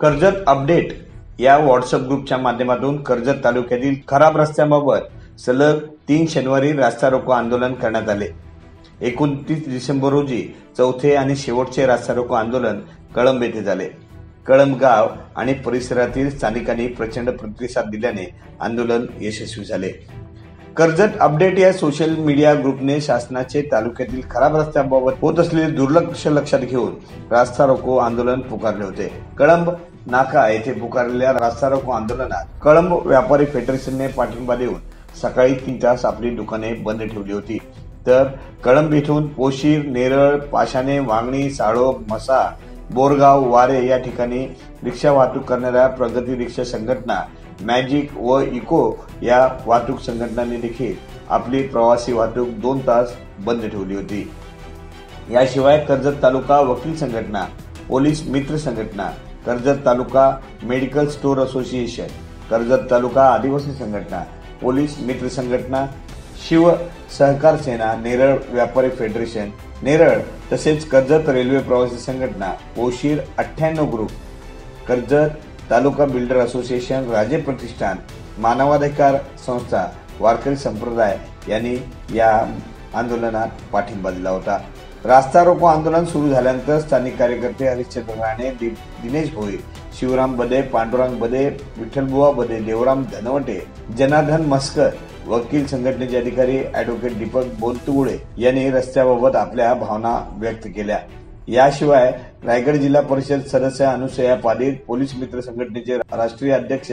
Karjat update या WhatsApp ग्रुपच्या माध्यमातून कर्जत तालुक्यातील खराब रस्त्यांबाबत सलग तीन शनिवारी रास्ता रोको आंदोलन करण्यात आले. एकोणतीस डिसेंबर रोजी चौथे आणि शेवटचे रास्ता रोको आंदोलन कळंब येथे झाले. कळंब गाव आणि परिसरातील स्थानिकांनी प्रचंड प्रतिसाद दिल्याने आंदोलन यशस्वी झाले. कर्जत अपडेट या सोशल मीडिया ग्रुपने शासनाचे तालुक्यातील खराब रस्त्यांबाबत होत असलेले दुर्लक्ष लक्षात घेऊन रास्ता रोको आंदोलन पुकारले होते. कळंब नाका येथे पुकारलेल्या रास्ता रोको आंदोलनात कळंब व्यापारी फेडरेशनने पाठिंबा देऊन सकाळी तीन तास आपली दुकाने बंद ठेवली होती. तर कळंब इथून पोशीर नेरळ पाशाने वांगणी साळोब मसा बोरगाव वारे या ठिकाणी रिक्षा वाहतूक करणाऱ्या प्रगती रिक्षा संघटना मॅजिक व इको या वाहतूक संघटनांनी देखील आपली प्रवासी वाहतूक दोन तास बंद ठेवली होती. याशिवाय कर्जत तालुका वकील संघटना पोलीस मित्र संघटना Karjat taluka medical store association Karjat taluka आदिवासी संघटना पोलीस मित्र संघटना शिव सहकार सेना नेरळ व्यापारी फेडरेशन नेरळ तसेच कर्जत रेल्वे प्रवासी संघटना ओशीर अठ्ठ्याण्णव group Karjat taluka builder association Raje Pratishthan मानवाधिकार संस्था वारकरी संप्रदाय यांनी या आंदोलनात पाठिंबा दिला होता. रास्ता रोको आंदोलन सुरू झाल्यानंतर स्थानिक कार्यकर्ते हरिश्चंद्र राणे दिनेश भोई शिवराम बदे पांडुरंग बदे विठ्ठलबुवा बदे देवराम धनवटे जनार्दन मस्कर वकील संघटनेचे अधिकारी अॅडव्होकेट दीपक बोलतुगुळे यांनी रस्त्याबाबत आपल्या भावना व्यक्त केल्या. याशिवाय रायगड जिल्हा परिषद सदस्य अनुसया पाटील पोलीस मित्र संघटनेचे राष्ट्रीय अध्यक्ष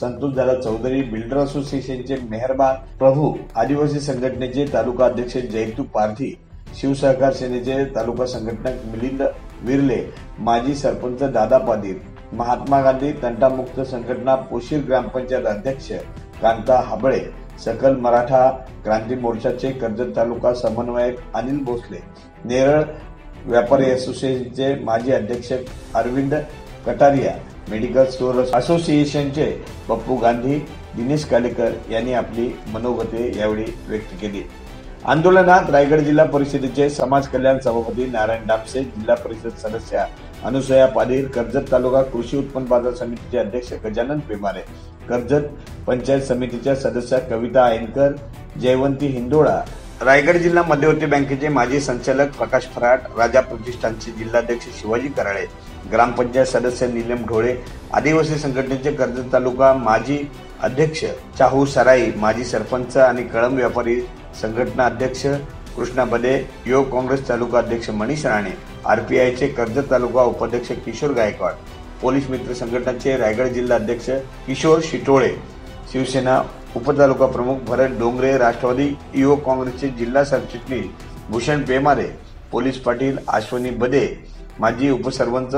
संतोष दादा चौधरी बिल्डर असोसिएशनचे मेहरबान प्रभू आदिवासी संघटनेचे तालुका अध्यक्ष जयतू पारधी शिवसहकार सेनेचे तालुका संघटक मिलिंद विरले माजी सरपंच दादा पाटील महात्मा गांधी तंटामुक्त संघटना पोशीर ग्रामपंचायत अध्यक्ष कांता हाबळे सकल मराठा क्रांती मोर्चाचे कर्जत तालुका समन्वयक अनिल भोसले नेरळ व्यापारी असोसिएशनचे माजी अध्यक्ष अरविंद कटारिया मेडिकल स्टोअर असोसिएशनचे पप्पू गांधी दिनेश कालेकर यांनी आपली मनोगते यावेळी व्यक्त केली. आंदोलनात रायगड जिल्हा परिषदेचे समाज कल्याण सभापती नारायण डापसे जिल्हा परिषद सदस्या अनुसया पाटील कर्जत तालुका कृषी उत्पन्न बाजार समितीचे अध्यक्ष गजानन पेमारे कर्जत पंचायत समितीच्या सदस्या कविता ऐनकर जयवंती हिंदोळा रायगड जिल्हा मध्यवर्ती बँकेचे माजी संचालक प्रकाश फराट राजा प्रतिष्ठानचे जिल्हाध्यक्ष शिवाजी कराळे ग्रामपंचायत सदस्य नीलम ढोळे आदिवासी संघटनेचे कर्जत तालुका माजी अध्यक्ष चाहू सराई माजी सरपंच आणि कळंब व्यापारी संघटना अध्यक्ष कृष्णा बदे युवक काँग्रेस तालुका अध्यक्ष मनीष राणे आरपीआयचे कर्जत तालुका उपाध्यक्ष किशोर गायकवाड पोलीस मित्र संघटनेचे रायगड जिल्हा अध्यक्ष किशोर शिटोळे शिवसेना उपतालुका प्रमुख भरत डोंगरे राष्ट्रवादी युवक काँग्रेसचे जिल्हा सरचिटणीस भूषण पेमारे पोलीस पाटील अश्वनी बदे माजी उपसरपंच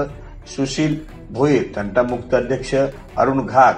सुशील भोईर तंटामुक्त अध्यक्ष अरुण घाग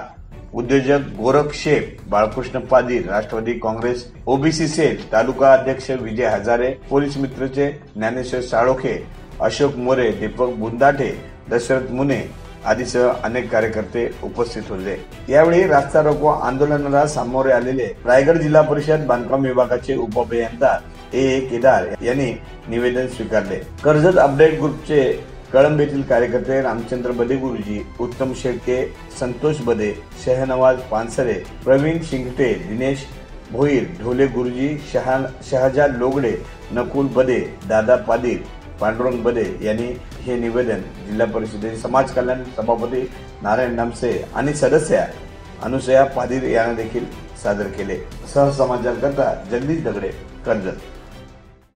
उद्योजक गोरख शेख बाळकृष्ण पादीर राष्ट्रवादी काँग्रेस ओबीसी सेल तालुका अध्यक्ष विजय हजारे पोलीस मित्रचे ज्ञानेश्वर साळोखे अशोक मोरे दीपक बुंदाठे दशरथ मुने आदीसह अनेक कार्यकर्ते उपस्थित होते. यावेळी रास्ता रोको आंदोलनाला सामोरे आलेले रायगड जिल्हा परिषद बांधकाम विभागाचे उपअभियंता ए. ए. केदार यांनी निवेदन स्वीकारले. कर्जत अपडेट ग्रुपचे कळंब येथील कार्यकर्ते रामचंद्र बदे गुरुजी उत्तम शेळके संतोष बदे शहनवाज पानसरे प्रवीण शिंगटे दिनेश भोईर ढोले गुरुजी शहा शहाजा लोगडे नकुल बदे दादा पादीर पांडुरंग बदे यांनी हे निवेदन जिल्हा परिषदेचे समाज कल्याण सभापती नारायण नामसे आणि सदस्या अनुसया पादीर यांना देखील सादर केले. सहसमाचारकर्ता जगदीश दगडे कर्जत.